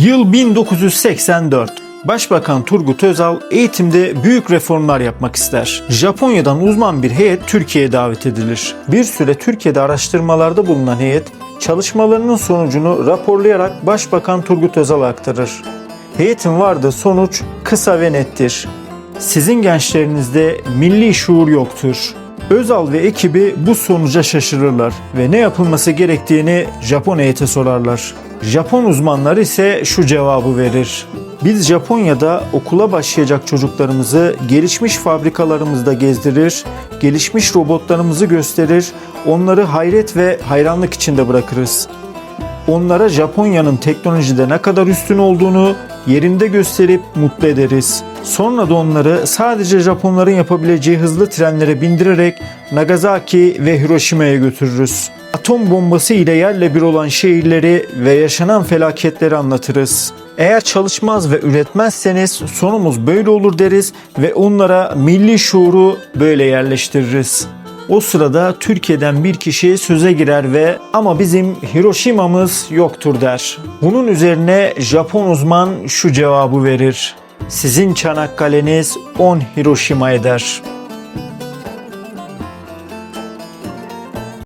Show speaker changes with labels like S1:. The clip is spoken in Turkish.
S1: Yıl 1984. Başbakan Turgut Özal eğitimde büyük reformlar yapmak ister. Japonya'dan uzman bir heyet Türkiye'ye davet edilir. Bir süre Türkiye'de araştırmalarda bulunan heyet çalışmalarının sonucunu raporlayarak Başbakan Turgut Özal'a aktarır. Heyetin vardığı sonuç kısa ve nettir. Sizin gençlerinizde milli şuur yoktur. Özal ve ekibi bu sonuca şaşırırlar ve ne yapılması gerektiğini Japon heyete sorarlar. Japon uzmanları ise şu cevabı verir. Biz Japonya'da okula başlayacak çocuklarımızı gelişmiş fabrikalarımızda gezdirir, gelişmiş robotlarımızı gösterir, onları hayret ve hayranlık içinde bırakırız. Onlara Japonya'nın teknolojide ne kadar üstün olduğunu yerinde gösterip mutlu ederiz. Sonra da onları sadece Japonların yapabileceği hızlı trenlere bindirerek Nagasaki ve Hiroşima'ya götürürüz. Atom bombası ile yerle bir olan şehirleri ve yaşanan felaketleri anlatırız. Eğer çalışmaz ve üretmezseniz sonumuz böyle olur deriz ve onlara milli şuuru böyle yerleştiririz. O sırada Türkiye'den bir kişi söze girer ve ama bizim Hiroşima'mız yoktur der. Bunun üzerine Japon uzman şu cevabı verir. Sizin Çanakkale'niz 10 Hiroşima eder.